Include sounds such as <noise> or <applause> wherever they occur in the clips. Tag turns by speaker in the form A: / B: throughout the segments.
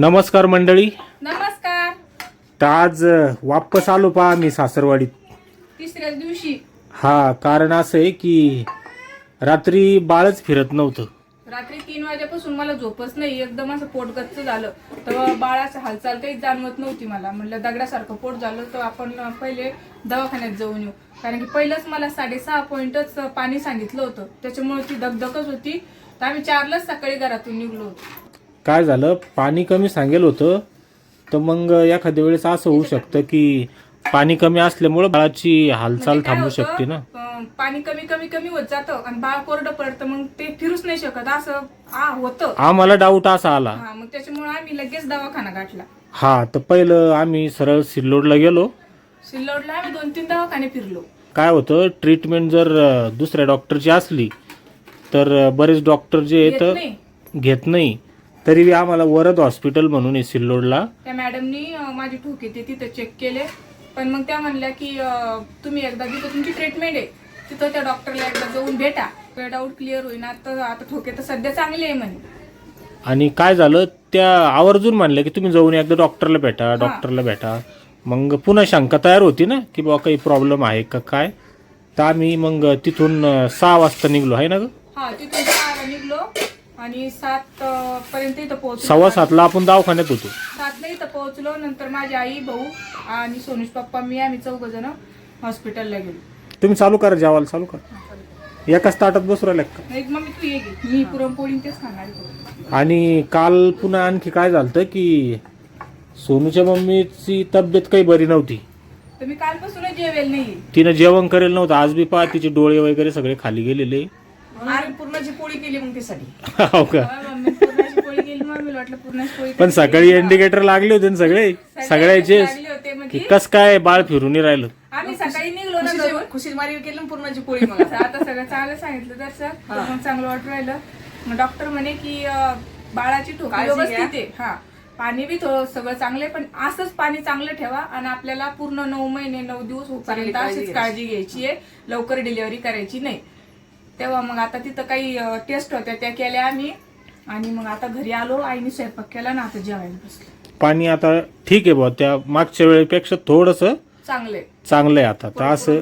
A: नमस्कार मंडळी.
B: नमस्कार.
A: तर आज वापस आलो पहा मी सासरवाडीत.
B: तिसऱ्याच दिवशी.
A: हा कारण असं आहे की रात्री बाळच फिरत नव्हतं.
B: रात्री तीन वाजेपासून मला झोपच नाही एकदम असं पोट गच्च झालं. तर बाळाचं हालचाल काही जाणवत नव्हती मला. म्हणलं दगडासारखं पोट झालं तर आपण पहिले दवाखान्यात जाऊन येऊ. कारण की पहिलंच मला साडेसहा पॉईंटच पाणी सांगितलं होतं. त्याच्यामुळे ती दगदगच होती. तर आम्ही चारलाच सकाळी घरातून निघलो होतो.
A: काय झालं? पाणी कमी सांगेल होतं. तर मग एखाद्या वेळेस असं होऊ शकतं की पाणी कमी असल्यामुळं बाळाची हालचाल
B: म्हणजे काय
A: थांबू
B: होतं,
A: शकते ना?
B: अं, पाणी कमी कमी कमी होत जातं आणि बाळ कोरडं पडतं मग ते फिरूच नाही शकत. असं आ होतं.
A: आम्हाला डाऊट असा आला.
B: हा मग त्याच्यामुळे आम्ही लगेच दवाखाना गाठला.
A: हा तर पहिलं आम्ही सरळ सिल्लोडला गेलो.
B: सिल्लोडला आम्ही दोन तीन दवाखाने फिरलो.
A: काय होतं? ट्रीटमेंट जर अ, दुसऱ्या डॉक्टरची असली तर अ, बरेच डॉक्टर जे
B: येत नाही.
A: घेत नाही. तरी बी आम्हाला वरद हॉस्पिटल म्हणून आहे सिल्लोडला.
B: त्या मॅडमनी माझी ठोके ते तिथं चेक केले. पण मग त्या म्हणल्या की अं, तुम्ही एकदा जिथं तुमची ट्रीटमेंट आहे तिथं त्या डॉक्टरला एकदा जाऊन भेटा. डाऊट क्लिअर होईन आता आता ठोके तर सध्या चांगले आहे म्हणे.
A: आणि काय झालं त्या आवर्जून म्हणलं की तुम्ही जाऊन एकदा डॉक्टरला भेटा डॉक्टरला भेटा. मग पुन्हा शंका तयार होती ना की बाबा काही प्रॉब्लेम आहे का काय? तर आम्ही मग तिथून अ, सहा वाजता निघलो आहे ना ग?
B: हा तिथून सहाला निघलो. आणि सात अं, पर्यंत इथं पोहोचलो.
A: सव्वा सातला आपण दवाखान्यात होतो.
B: सातला इथं पोहोचलो नंतर माझी आई भाऊ आणि सोनुष पप्पा मी आम्ही चौघ जण हॉस्पिटलला गेलो.
A: तुम्ही चालू करा जेवायला चालू करा. एकाच ताटात बसू राहिल्या का?
B: नाही मम्मी तू ये घे. मी पुरणपोळी तेच खाणार आहे.
A: आणि काल पुन्हा आणखी काय झालं की सोनूच्या मम्मीची तब्येत काही बरी नव्हती.
B: तर मी कालपासूनच जेवेल नाही
A: तिनं जेवण करेल नव्हतं. आज बी पहा तिचे डोळे वगैरे सगळे खाली गेलेले.
B: पूर्णाची पोळी केली मग त्यासाठी.
A: हो का?
B: मम्मी पूर्णाची पोळी केली वाटलं पूर्णाची पोळी
A: पण सकाळी इंडिकेटर लागले होते ना सगळे? सगळ्याचे?
B: लागले होते मग
A: की कस काय बाळ फिरून नाही राहिलं?
B: आम्ही सकाळी निघलो ना घरून.
C: खुशी मारी केली ना पूर्णाची पोळी मग.
B: आता सगळं चांगलं सांगितलं तर सर तर मग चांगलं वाटू राहिलं. मग डॉक्टर म्हणे की अं, बाळाची ठोकी
C: काळजी
B: व्यवस्थित
C: घ्या.
B: आहे. हा. पाणी बी थोडं सगळं चांगलं आहे पण असंच पाणी चांगलं ठेवा आणि आपल्याला पूर्ण नऊ महिने नऊ दिवस होईपर्यंत
C: काळजी
B: अशीच. काळजी घ्यायची आहे. लवकर डिलिव्हरी करायची नाही. तेव्हा मग आता तिथं काही टेस्ट होत्या त्या केल्या आम्ही. आणि मग आता घरी आलो आईने स्वयंपाक केला ना आता जेवायला बसलो.
A: पाणी आता ठीक आहे बुवा त्या मागच्या वेळेपेक्षा थोडस
B: चांगले
A: चांगलं आहे आता तर असं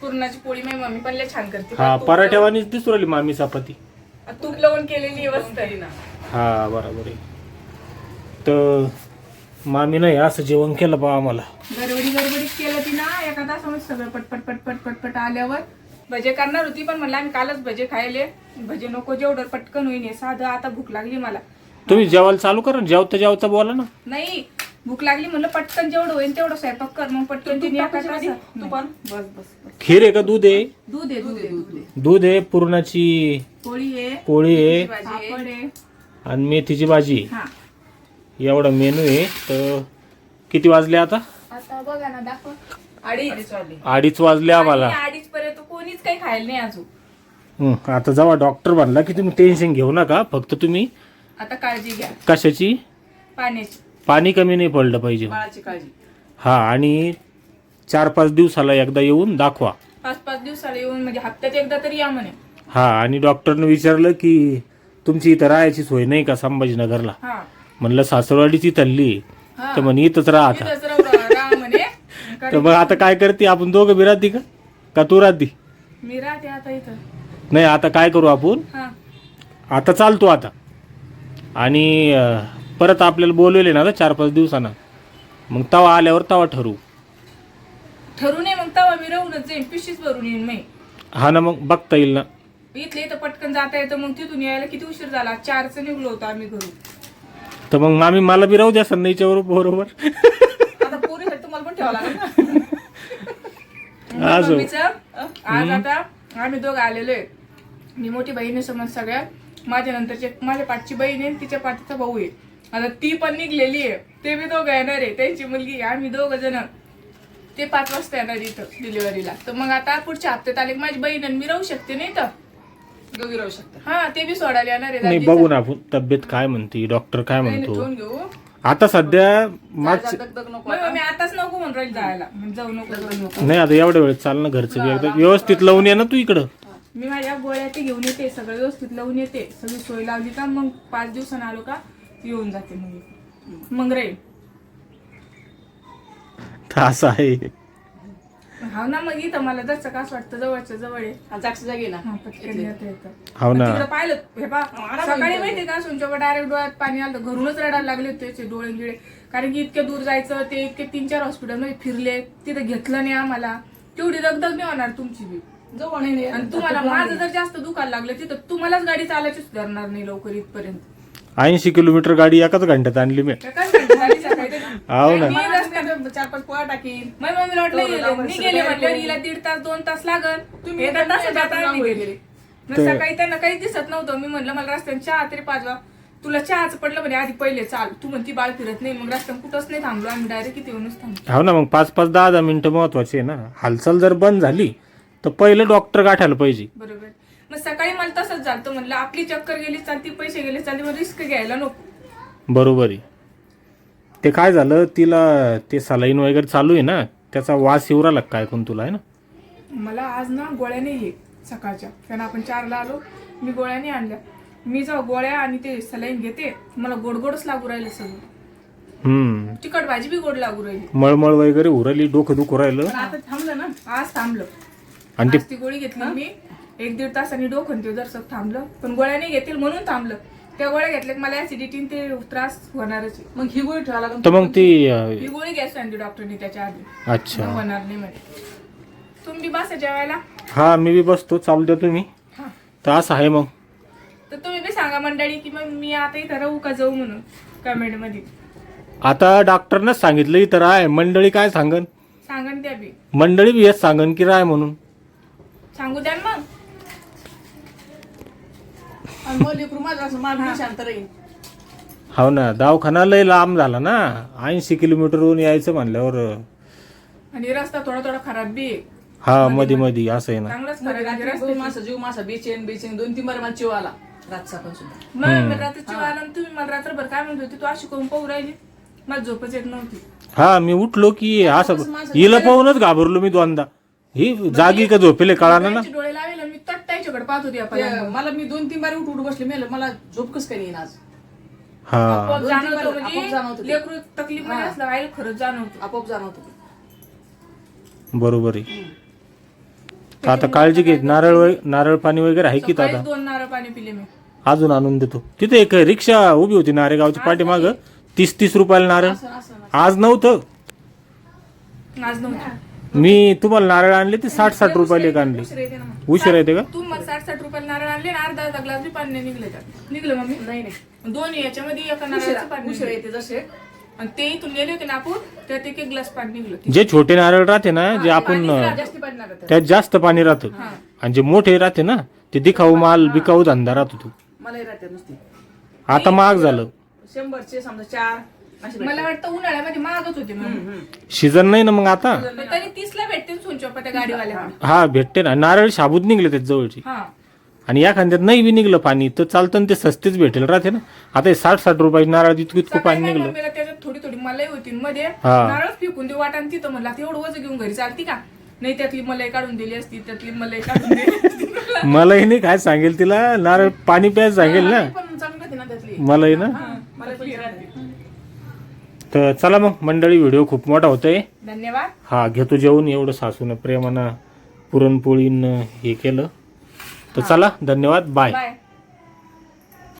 B: पूर्णाची पोळी मी मम्मी पण लय छान करते.
A: हा
B: तूप
A: पराठ्यावानीच दिसू राहिली मामी चपाती.
B: तूप लावून केलेली मस्त. आहे ना.
A: हा बरोबर आहे. तर मामीनं हे असं जेवण केलं बा आम्हाला.
B: गडबडी गडबडीत केलं ती ना एका तासामध्ये सगळं पटपट पटपट पटपट आल्यावर भजे करणार होती पण म्हणलं आम्ही कालच भजे खायले. भजे नको जेवढं पटकन होईन. हे साधं आता भूक लागली मला.
A: तुम्ही जेवायला चालू करा ना जेवता जेवता बोला ना.
B: नाही भूक लागली म्हणलं पटकन जेवढं होईल तेवढं स्वयंपाक कर मग पटकन
C: तू पण? बस बस बस.
A: खीर आहे का दूध आहे?
B: दूध आहे दूध आहे दूध आहे.
A: दूध आहे पुरणाची
B: पोळी आहे
A: पोळी आहे.
B: पापड आहे.
A: आणि मेथीची भाजी.
B: हा.
A: एवढा मेनू आहे. तर किती वाजले आता?
B: आता बघा ना दाखव. अडीच.
A: अडीच वाजले. आम्हाला
B: अडीच पर्यंत कोणीच काही खायला नाही अजून.
A: हं, आता जेव्हा डॉक्टर म्हणला की तुम्ही टेन्शन घेऊ नका फक्त तुम्ही
B: आता काळजी घ्या.
A: कशाची?
B: पाण्याची.
A: पाणी कमी नाही पडलं पाहिजे.
C: बाळाची काळजी.
A: हा आणि चार पाच दिवसाला एकदा येऊन दाखवा.
B: पाच पाच दिवसाला येऊन म्हणजे हप्त्यात एकदा तरी या म्हणे.
A: हा आणि डॉक्टरनं विचारलं की तुमची इथं राहायची सोय नाही का संभाजीनगरला?
B: हा.
A: म्हणलं सासरवाडीची तल्ली
B: हा.
A: तर म्हणे इथंच राहा आता.
B: तिथंच राहू रा- राहा म्हणे. <laughs>
A: तर मग आता काय करते आपण दोघं बी राहती का? का तू राहती?
B: मी राहते आता इथं.
A: नाही आता काय करू आपण?
B: हा.
A: आता चालतो आता. आणि अं, परत आपल्याला बोलवले ना आता चार पाच दिवसानं. मग तवा आल्यावर तवा ठरवू.
B: ठरू नये मग तेव्हा मी राहूनच जाईन. पिशीच भरून येईन मी.
A: हा ना मग बघता येईल ना.
B: इथले इथं पटकन जाता येतं मग तिथून यायला किती उशीर झाला? चारचं निघलो होतो आम्ही घरून.
A: तर मग आम्ही मला बी राहू द्या सन्नाईच्या बरोबर.
C: आता पोरीसाठी तुम्हाला पण ठेवावं लागेल ना. <laughs>
B: मम्मीचं? आज आता आम्ही दोघं आलेलो आहे. मी मोठी बहीण आहे समज सगळ्या. माझ्या नंतरचे माझ्या पाठची बहीण आहे तिच्या पाठीचा भाऊ आहे. आता ती पण निघलेली आहे. ते बी दोघं येणार आहे. त्यांची मुलगी आहे. आम्ही दोघं जण. ते पाच वाजता येणार इथं डिलिव्हरीला तर मग आता पुढच्या हप्त्यात आले की माझी बहीण आणि मी राहू शकते नाही तर
C: दोघी राहू शकता.
B: हा ते बी सोडायला येणार आहे
A: नाही. बघू ना आपण तब्येत काय म्हणते डॉक्टर काय
C: नाही,
A: म्हणतो.
C: घेऊ.
A: आता सध्या मागच्या
C: जा, दगदग नको
B: मग मी आताच नको म्हणून राहील जायला. मग जाऊ नको जाऊ नको.
A: नाही आता एवढ्या वेळ चाल ना घरचं बी एकदा. व्यवस्थित लावून ये ना तू इकडं.
B: मी माझ्या गोळ्या ते घेऊन येते सगळं व्यवस्थित लावून येते. सगळी सोय लावली का मग पाच दिवसानं आलो का येऊन जाते मग. मग राहील.
A: तर <laughs> असं आहे.
B: हा ना मग इथं मला जसं का असं वाटतं जवळच्या जवळ आहे.
C: हा, जागची जागी आहे ना.
B: हा, पटकन येता येतं.
A: हो ना.
B: तिकडं पाहिलं हे पा सकाळी माहितीये का सुंच्या डायरेक्ट डोळ्यात पाणी आलं घरूनच रडायला लागले होते त्याचे डोळे गिळे. कारण की इतके दूर जायचं ते इतके तीन चार हॉस्पिटलमध्ये फिरले तिथं घेतलं नाही आम्हाला. तेवढी दगदग नाही होणार तुमची बी.
C: जवळ नाही, नाही
B: आणि तुम्हाला माझं जर जास्त दुखायला लागलं तिथं तुम्हालाच गाडी चालायची सुधारणार नाही लवकर इथपर्यंत.
A: ऐंशी किलोमीटर गाडी एकाच घंट्यात आणली मी.
B: त्या काय म्हणते सकाळी?
A: हो ना.
B: मी रस्त्यात-
C: रस्त्यात चार पाच पोळा टाकीन.
B: मग मम्मीला वाटलं. मी गेले म्हटल्यावर हिला दीड तास दोन तास लागल.
C: तुम्ही
B: एका गेले. मग सकाळी त्यांना काहीच दिसत नव्हतं. मी म्हणलं मला रस्त्याने चहा तरी पाजवा. तुला चहाच पडलं म्हणे आधी पहिले चाल. तू म्हणती बाळ फिरत नाही. मग रस्त्याने कुठंच नाही थांबलो. आम्ही डायरेक्ट किती येऊनच थांबलो.
A: हो ना मग पाच पाच दहा दहा मिनिटं महत्वाची आहे ना. हालचाल जर बंद झाली तर पहिलं डॉक्टर गाठायला पाहिजे.
B: बरोबर. मग सकाळी मला तसंच झालं म्हणलं आपली चक्कर गेली चालती पैसे गेले चालते मग रिस्क घ्यायला नको.
A: बरोबर आहे. ते काय झालं तिला ते सलाईन वगैरे चालू आहे ना त्याचा वास येऊ राहिला काय कोण तुला आहे ना?
B: मला आज ना गोळ्या नाही ये सकाळच्या. कारण आपण चारला आलो मी गोळ्या नाही आणल्या. मी जेव्हा गोळ्या आणि ते सलाईन घेते मला गोड गोडच लागू राहिले सगळं.
A: हम्म.
B: तिखट भाजी बी गोड लागू राहिली.
A: मळमळ वगैरे उरली डोकं दुखू राहिलं.
C: पण आता थांबलं ना
B: आज थांबलं.
A: आणि ते
B: आज ती गोळी घेतली मी एक दीड तासांनी डोकं ते जरसं थांबलं. पण गोळ्या नाही घेतील म्हणून थांबलं. त्या गोळ्या घेतल्या की मला ऍसिडिटी ते त्रास होणारच आहे.
C: मग ही गोळी ठेवा लागेल.
A: तर मग ती अं,
B: ही गोळी घ्यायला सांगितली डॉक्टरनी त्याच्या आधी.
A: अच्छा.
B: होणार नाही म्हणे. तुम्ही बसा जेवायला.
A: हा मी बी बसतो. चालू द्या तुम्ही.
B: हा.
A: तर असं आहे मग.
B: तर तुम्ही बी सांगा मंडळी की मग मी आता इथं राहू का जाऊ म्हणून कमेंटमध्ये
A: आता डॉक्टरनंच सांगितलं तर आहे मंडळी काय सांगन?
B: सांगा ना त्या बी.
A: मंडळी बी हेच सांगन की राय म्हणून.
B: सांगू द्या ना मग.
C: आणि मग लेकरू माझं असं माझं शांत राहील
A: हो ना दवाखाना लय लांब झाला ना. ऐंशी किलोमीटरहून यायचं म्हणल्यावर.
B: आणि रस्ता थोडा थोडा खराब बी. आहे
A: हा मध्ये मध्ये असं आहे ना.
B: चांगलाच खराब आहे.
C: रात्री
B: रस्ता
C: दोन मासा जीव मासा बेचेन बेचेन दोन तीन बार आला रातचा पण सुद्धा.
B: मग मी रात्रीची आला आणि तुम्ही मला रात्रभर काय म्हणत होती तू अशी करून पाहू राहिली. मला झोपच येत नव्हती.
A: हा मी उठलो की असं हिला पाहूनच घाबरलो मी दोनदा. ही जागी का झोपेले कळाना ना?
B: त्यांचे डोळे लावेल त्याच्याकडे पाहत होती आपण.
C: ते मला मी दोन तीन बार उठ उठ बसले मेलं मला झोप कस काय येईन आज?
A: हा.
B: आपोआप
C: दोन
B: जाणवतं
C: तीन बार आपोआप जाणवतं
B: म्हणजे
C: ते.
B: लेकरू तकलीफमध्ये असलं आईला खरंच जाणवतं.
C: आपोआप जाणवत
A: बरोबर आहे. आता काळजी घे नारळ नारळ पाणी वगैरे आहे की
B: सकाळीच
A: दादा?
B: दोन नारळ पाणी पिले मी.
A: अजून आणून देतो. तिथे एक रिक्षा उभी होती नारेगावच्या पाठीमाग. तीस तीस रुपयाला नारळ. आज नव्हतं.
B: आज नव्हतं.
A: मी तुम्हाला नारळ आणले ते साठ साठ रुपयाला एक आणले.
B: उशिरा येते ना मग.
A: उशीर येते का?
B: तू मग साठ साठ रुपयाला नारळ आणले आणि अर्धा अर्धा ग्लास बी पाणी नाही निघले त्यात. निघलं मम्मी
C: नाही नाही.
B: दोन्ही याच्यामध्ये एका
C: उशिरा
B: नारळाचं पाणी
C: उशिरा
B: निघलं.
C: येते जसे.
B: आणि ते इथून गेले होते ना आपण त्यात एक एक ग्लास पाणी निघलं.
A: जे छोटे नारळ राहते ना जे आपण
C: जास्ती.
A: त्यात जास्त पाणी राहतं. आणि जे मोठे राहते ना ते दिखाऊ माल बिकाऊ धंदा राहतो तो.
C: मलाही राहते नुसती.
A: आता महाग झालं.
C: शंभरचे समजा चार
B: मला वाटतं उन्हाळ्यामध्ये महागच होते मग
A: सीझन नाही ना मग आता?
B: पण तरी तीसला भेटते सोनचोपा त्या गाडीवाल्या
A: हा भेटते ना. नारळ शाबूत निघले त्याच्या जवळची.
B: हा.
A: आणि या खांद्यात नाही बी निघलं पाणी तर चालतं ना ते सस्तेच भेटेल. राहते ना? आता हे साठ साठ रुपयाचे नारळ इतकं इतकं पाणी निघलं.
B: मम्मीला त्याच्यात थोडी थोडी मलाई होती आणि मध्ये.
A: हा.
B: नारळ फेकून देऊ वाटा तिथं म्हणलं आता एवढं वजन घेऊन घरी चालती का? नाही त्यातली मलाई काढून दिली असती त्यातली मलाई काढून दिली असती. <laughs>
A: मलाही नाही काय सांगेल तिला? नारळ पाणी प्यायला सांगेल ना?
C: पण चांगलं ना त्यातली.
A: मलाही ना?
C: मला पण राहते
A: तर चला मग मंडळी व्हिडिओ खूप मोठा होतोय.
B: धन्यवाद.
A: हा घेतो जेवून. एवढं सासून प्रेमानं पुरणपोळीनं हे केलं. तर चला धन्यवाद. Bye
B: bye